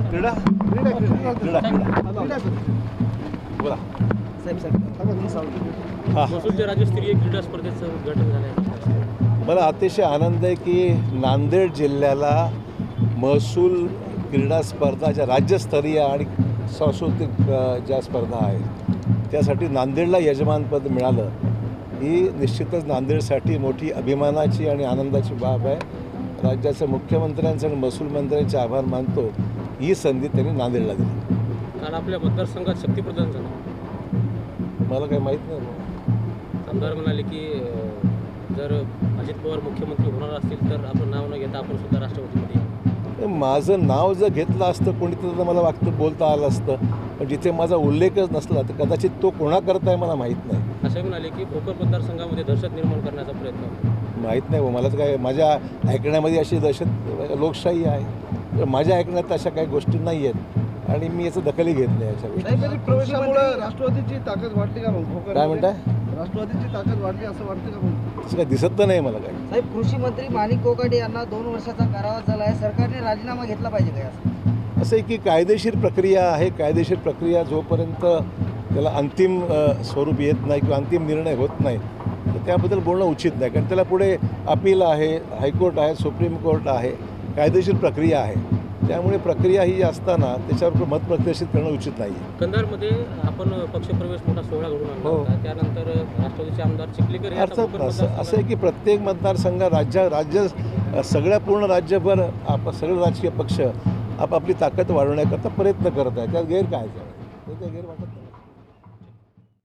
क्रीडा क्रीडा क्रीडा बोला. हा. राज्यस्तरीय क्रीडा स्पर्धेचं उद्घाटन झालं मला अतिशय आनंद आहे की नांदेड जिल्ह्याला महसूल क्रीडा स्पर्धा ज्या राज्यस्तरीय आणि सांस्कृतिक ज्या स्पर्धा आहेत त्यासाठी नांदेडला यजमानपद मिळालं. ही निश्चितच नांदेडसाठी मोठी अभिमानाची आणि आनंदाची बाब आहे. राज्याच्या मुख्यमंत्र्यांचं आणि महसूल मंत्र्यांचे आभार मानतो. ही संधी त्यांनी नांदेडला दिली काल आपल्या मतदारसंघात शक्तीप्रदान झालं मला काही माहीत नाही बुवा. आमदार म्हणाले की अं, जर अजित पवार मुख्यमंत्री होणार असतील तर आपलं नाव न घेता आपण सुद्धा राष्ट्रपतीमध्ये येऊ. माझं नाव जर घेतलं असतं कोणीतरी तर मला वागतं बोलता आलं असतं पण जिथे माझा उल्लेखच नसला तर कदाचित तो कोणाकरता आहे मला माहीत नाही असंही म्हणाले की भोकर मतदारसंघामध्ये दहशत निर्माण करण्याचा प्रयत्न माहीत नाही बुवा. मला तर काय माझ्या ऐकण्यामध्ये अशी दहशत लोकशाही आहे माझ्या ऐकण्यात अशा काही गोष्टी नाही आहेत. आणि मी याचं दखलही घेत नाही याच्या गोष्टी. नाही तरी प्रवेशामुळे राष्ट्रवादीची ताकद वाढली का मग भोकरमध्ये? काय म्हणताय? राष्ट्रवादीची ताकद वाढली असं वाटतं का मग तसं काय दिसत तर नाही मला काही. साहेब कृषी मंत्री माणिक कोकाटे यांना दोन वर्षाचा कारावास झाला आहे. सरकारने राजीनामा घेतला पाहिजे काय असं असं आहे की कायदेशीर प्रक्रिया आहे. कायदेशीर प्रक्रिया जोपर्यंत त्याला अंतिम स्वरूप येत नाही किंवा अंतिम निर्णय होत नाही तर त्याबद्दल बोलणं उचित नाही. कारण त्याला पुढे अपील आहे हायकोर्ट आहे सुप्रीम कोर्ट आहे. कायदेशीर प्रक्रिया आहे त्यामुळे प्रक्रिया ही असताना त्याच्यावर मत प्रदर्शित करणं उचित नाही कंधारमध्ये आपण पक्षप्रवेश मोठा सोहळा घडून आणला हो. होता त्यानंतर राष्ट्रवादीचे आमदार चिखलीकर अर्थात असं आहे की प्रत्येक मतदारसंघ राज्य राज्य सगळ्या पूर्ण राज्यभर आप सगळे राजकीय पक्ष आपापली ताकद वाढवण्याकरता प्रयत्न करत आहे त्यात गैर काय आहे? त्यात गैर वाटत नाही.